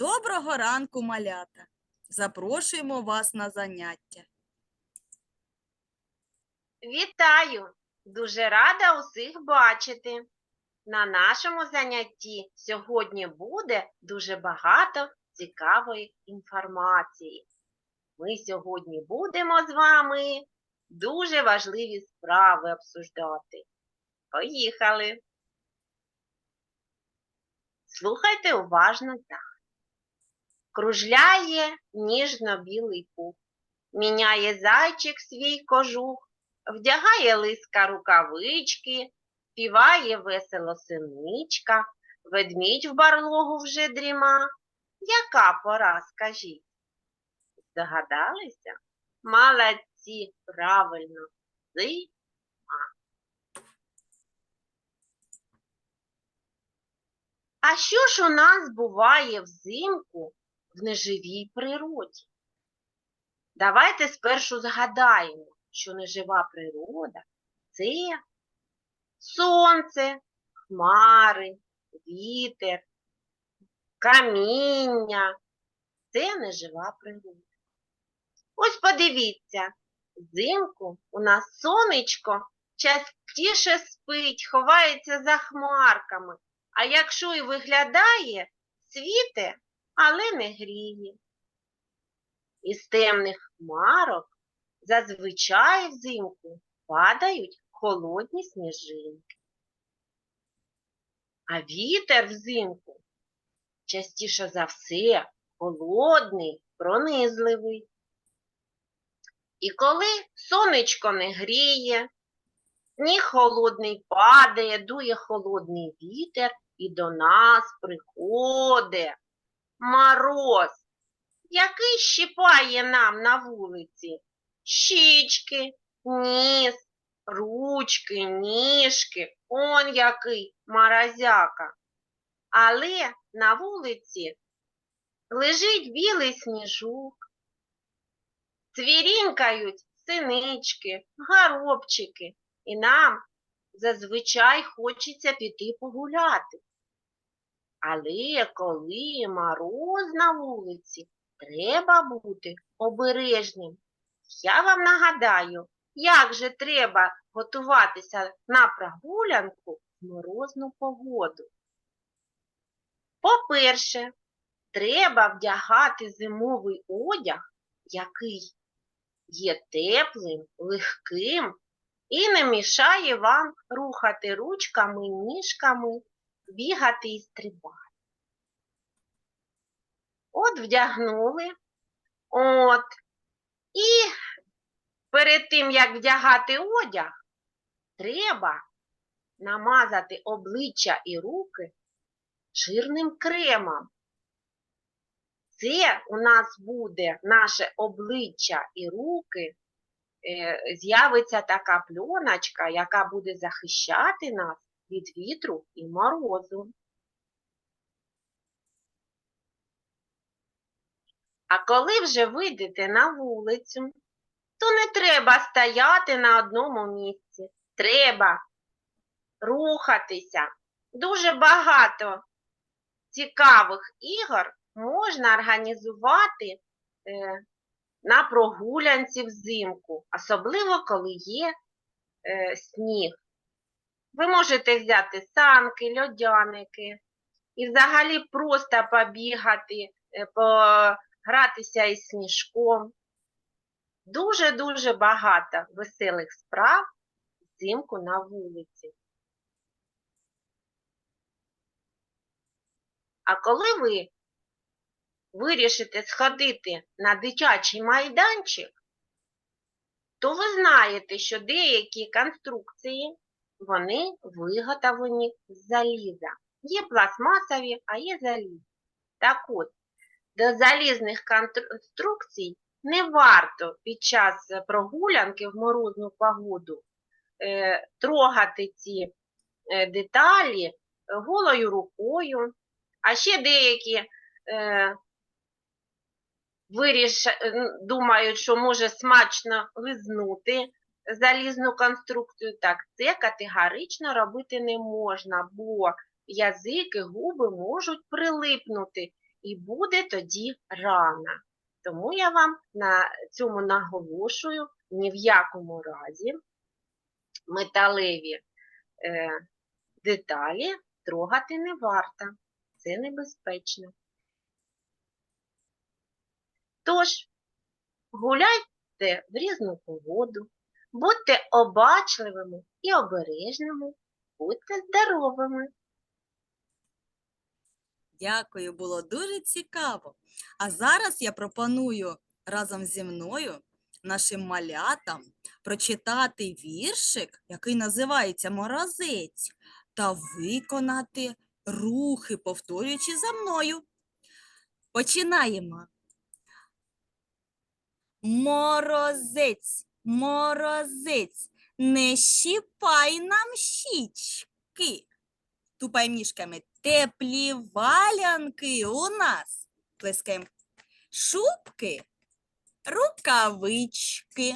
Доброго ранку, малята! Запрошуємо вас на заняття. Вітаю! Дуже рада усіх бачити. На нашому занятті сьогодні буде дуже багато цікавої інформації. Ми сьогодні будемо з вами дуже важливі справи обсуждати. Поїхали! Слухайте уважно так. Кружляє ніжно-білий пух, міняє зайчик свій кожух, вдягає лиска рукавички, співає весело синичка, ведмідь в барлогу вже дріма. Яка пора, скажіть? Здогадалися? Молодці, правильно. Зима. А що ж у нас буває взимку в неживій природі? Давайте спершу згадаємо, що нежива природа це сонце, хмари, вітер, каміння. Це нежива природа. Ось подивіться, взимку у нас сонечко частіше спить, ховається за хмарками, а якщо і виглядає, світе, але не гріє. Із темних хмарок зазвичай взимку падають холодні сніжинки. А вітер взимку частіше за все холодний, пронизливий. І коли сонечко не гріє, сніг холодний падає, дує холодний вітер, і до нас приходить мороз, який щипає нам на вулиці щічки, ніс, ручки, ніжки, он який морозяка. Але на вулиці лежить білий сніжок, цвірінькають синички, горобчики, і нам зазвичай хочеться піти погуляти. Але коли мороз на вулиці, треба бути обережним. Я вам нагадаю, як же треба готуватися на прогулянку в морозну погоду. По-перше, треба вдягати зимовий одяг, який є теплим, легким і не мішає вам рухати ручками, ніжками, бігати і стрибати. От вдягнули, от, і перед тим, як вдягати одяг, треба намазати обличчя і руки жирним кремом. Це у нас буде наше обличчя і руки, е, з'явиться така пленочка, яка буде захищати нас від вітру і морозу. А коли вже вийдете на вулицю, то не треба стояти на одному місці. Треба рухатися. Дуже багато цікавих ігор можна організувати е, на прогулянці взимку, особливо коли є е, сніг. Ви можете взяти санки, льодяники і взагалі просто побігати, е, погратися із сніжком. Дуже-дуже багато веселих справ взимку на вулиці. А коли ви вирішите сходити на дитячий майданчик, то ви знаєте, що деякі конструкції вони виготовлені з заліза. Є пластмасові, а є залізні. Так от, до залізних конструкцій не варто під час прогулянки в морозну погоду е, трогати ці е, деталі голою рукою, а ще деякі е, виріш, думають, що може смачно лизнути залізну конструкцію. Так, це категорично робити не можна, бо язик і губи можуть прилипнути, і буде тоді рана. Тому я вам на цьому наголошую ні в якому разі металеві е, деталі трогати не варто. Це небезпечно. Тож, гуляйте в різну погоду, будьте обачливими і обережними, будьте здоровими. Дякую, було дуже цікаво. А зараз я пропоную разом зі мною нашим малятам прочитати віршик, який називається Морозець, та виконати рухи, повторюючи за мною. Починаємо. Морозець, морозець, не щіпай нам щічки. Тупай ніжками. Теплі валянки у нас. Плескаємо. Шубки, рукавички.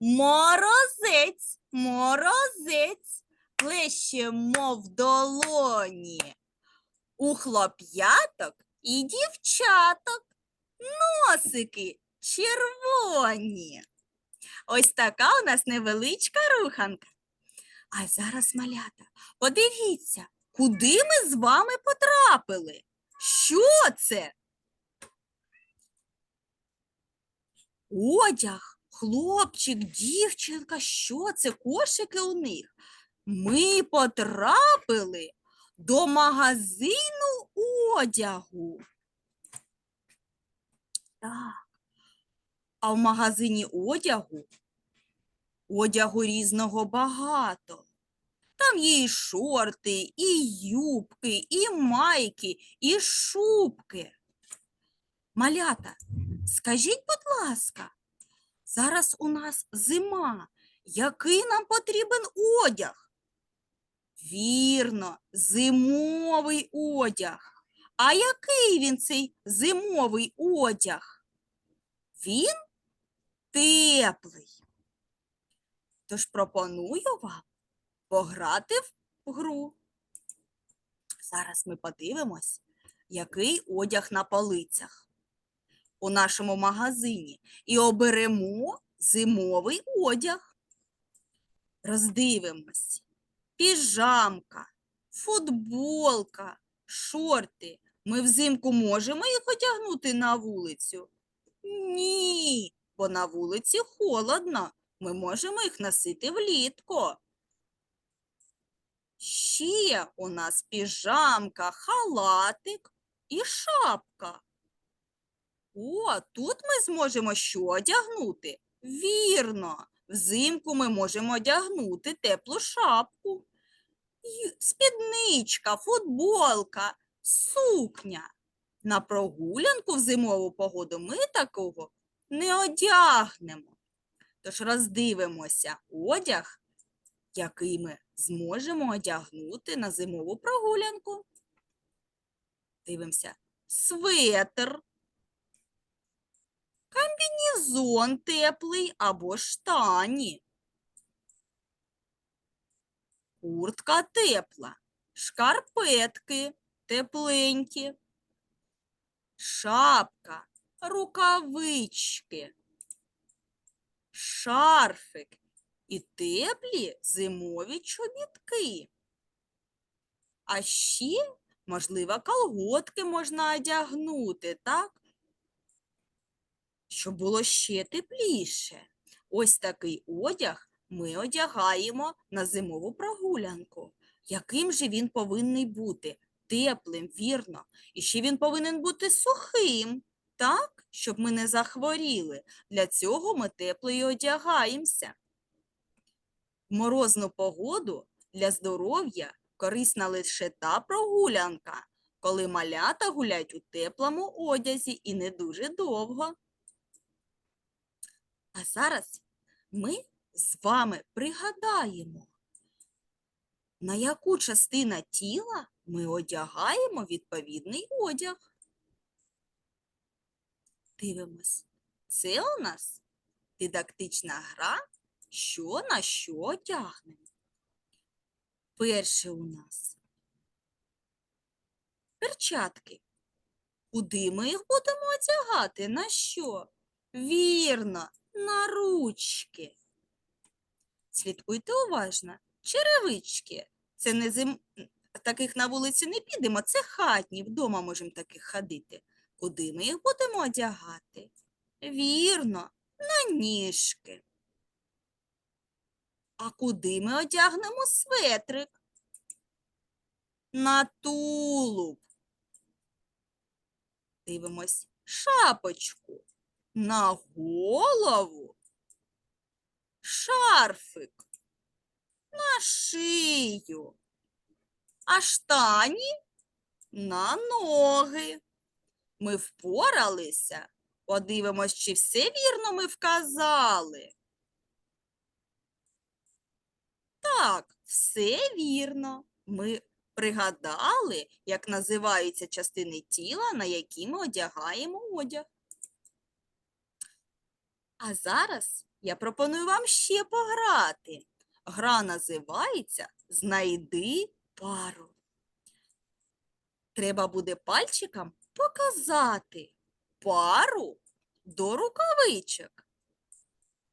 Морозець, морозець, плещемо в долоні. У хлоп'яток і дівчаток. Носики червоні. Ось така у нас невеличка руханка. А зараз, малята, подивіться, куди ми з вами потрапили? Що це? Одяг, хлопчик, дівчинка, що це? Кошики у них. Ми потрапили до магазину одягу. Так. А в магазині одягу одягу різного багато. Там є і шорти, і юбки, і майки, і шубки. Малята, скажіть, будь ласка, зараз у нас зима. Який нам потрібен одяг? Вірно, зимовий одяг. А який він цей зимовий одяг? Він теплий. Тож пропоную вам пограти в гру. Зараз ми подивимось, який одяг на полицях у нашому магазині і оберемо зимовий одяг. Роздивимось. Піжамка, футболка, шорти. Ми взимку можемо їх одягнути на вулицю? Ні, бо на вулиці холодно. Ми можемо їх носити влітку. Ще у нас піжамка, халатик і шапка. О, тут ми зможемо що одягнути? Вірно, взимку ми можемо одягнути теплу шапку. Спідничка, футболка, сукня. На прогулянку в зимову погоду ми такого не одягнемо. Тож роздивимося одяг, який ми зможемо одягнути на зимову прогулянку. Дивимося. Светр, комбінезон теплий або штані. Куртка тепла, шкарпетки тепленькі, шапка, рукавички, шарфик і теплі зимові чобітки. А ще, можливо, колготки можна одягнути, так? Щоб було ще тепліше. Ось такий одяг ми одягаємо на зимову прогулянку. Яким же він повинен бути? Теплим, вірно. І ще він повинен бути сухим, так, щоб ми не захворіли. Для цього ми тепло і одягаємося. В морозну погоду для здоров'я корисна лише та прогулянка, коли малята гулять у теплому одязі і не дуже довго. А зараз ми з вами пригадаємо, на яку частину тіла ми одягаємо відповідний одяг. Дивимось. Це у нас дидактична гра, що на що одягнемо. Перше у нас перчатки. Куди ми їх будемо одягати? На що? Вірно, на ручки. Слідкуйте уважно. Черевички. Це не зим... таких на вулиці не підемо, це хатні, вдома можемо таких ходити. Куди ми їх будемо одягати? Вірно, на ніжки. А куди ми одягнемо светрик? На тулуб. Дивимось шапочку. На голову. Шарфик. На шию. А штані на ноги. Ми впоралися. Подивимось, чи все вірно ми вказали. Так, все вірно. Ми пригадали, як називаються частини тіла, на які ми одягаємо одяг. А зараз я пропоную вам ще пограти. Гра називається Знайди пару. Треба буде пальчиком показати пару до рукавичок,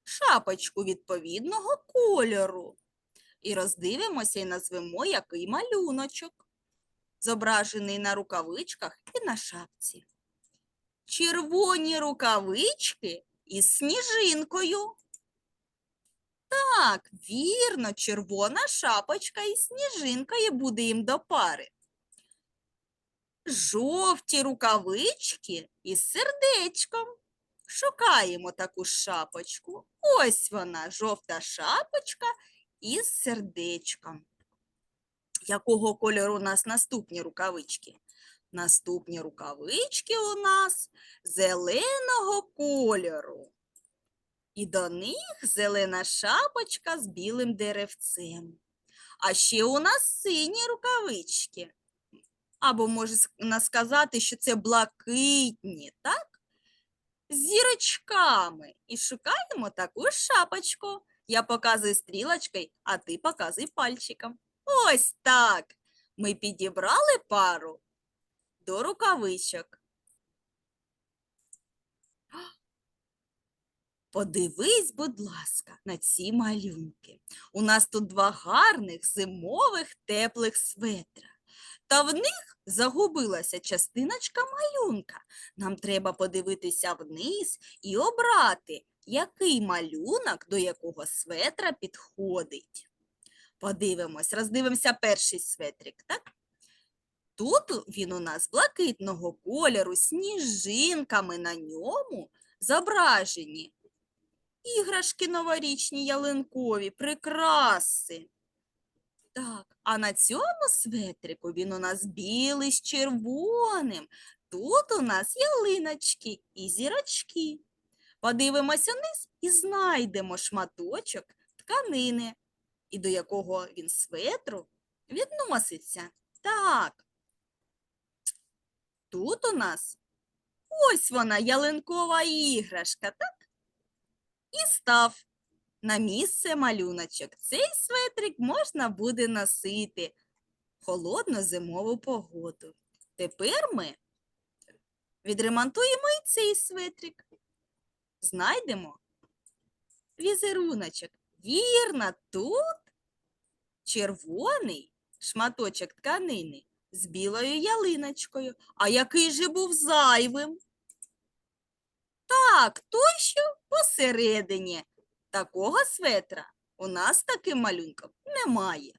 шапочку відповідного кольору. І роздивимося і назвемо який малюночок, зображений на рукавичках і на шапці. Червоні рукавички із сніжинкою. Так, вірно, червона шапочка із сніжинкою буде їм до пари. Жовті рукавички із сердечком. Шукаємо таку шапочку. Ось вона, жовта шапочка із сердечком. Якого кольору у нас наступні рукавички? Наступні рукавички у нас зеленого кольору. І до них зелена шапочка з білим деревцем. А ще у нас сині рукавички. Або може нас сказати, що це блакитні, так? Зірочками. І шукаємо таку шапочку. Я показую стрілочкою, а ти показуй пальчиком. Ось так. Ми підібрали пару до рукавичок. Подивись, будь ласка, на ці малюнки. У нас тут два гарних зимових теплих светра. Та в них загубилася частиночка малюнка. Нам треба подивитися вниз і обрати, який малюнок до якого светра підходить. Подивимось, роздивимося перший светрик, так? Тут він у нас блакитного кольору, сніжинками на ньому зображені іграшки новорічні ялинкові, прикраси. Так, а на цьому светрику він у нас білий з червоним. Тут у нас ялиночки і зірочки. Подивимося вниз і знайдемо шматочок тканини, і до якого він светру відноситься. Так. Тут у нас ось вона, ялинкова іграшка, так? І став на місце малюночок. Цей светрик можна буде носити в холодну зимову погоду. Тепер ми відремонтуємо і цей светрик. Знайдемо візеруночок. Вірно, тут червоний шматочок тканини з білою ялиночкою. А який же був зайвим? Так, той, що посередині. Такого светра у нас таким малюнком немає.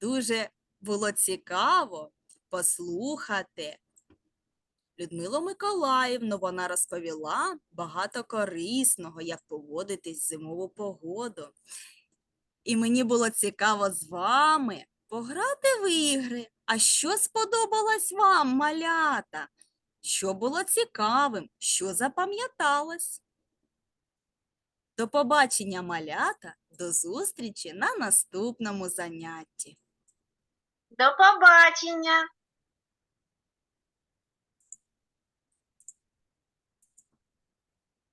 Дуже було цікаво послухати Людмилу Миколаївну. Вона розповіла багато корисного, як поводитись в зимову погоду. І мені було цікаво з вами пограти в ігри. А що сподобалось вам, малята? Що було цікавим, що запам'яталось? До побачення, малята, до зустрічі на наступному занятті. До побачення!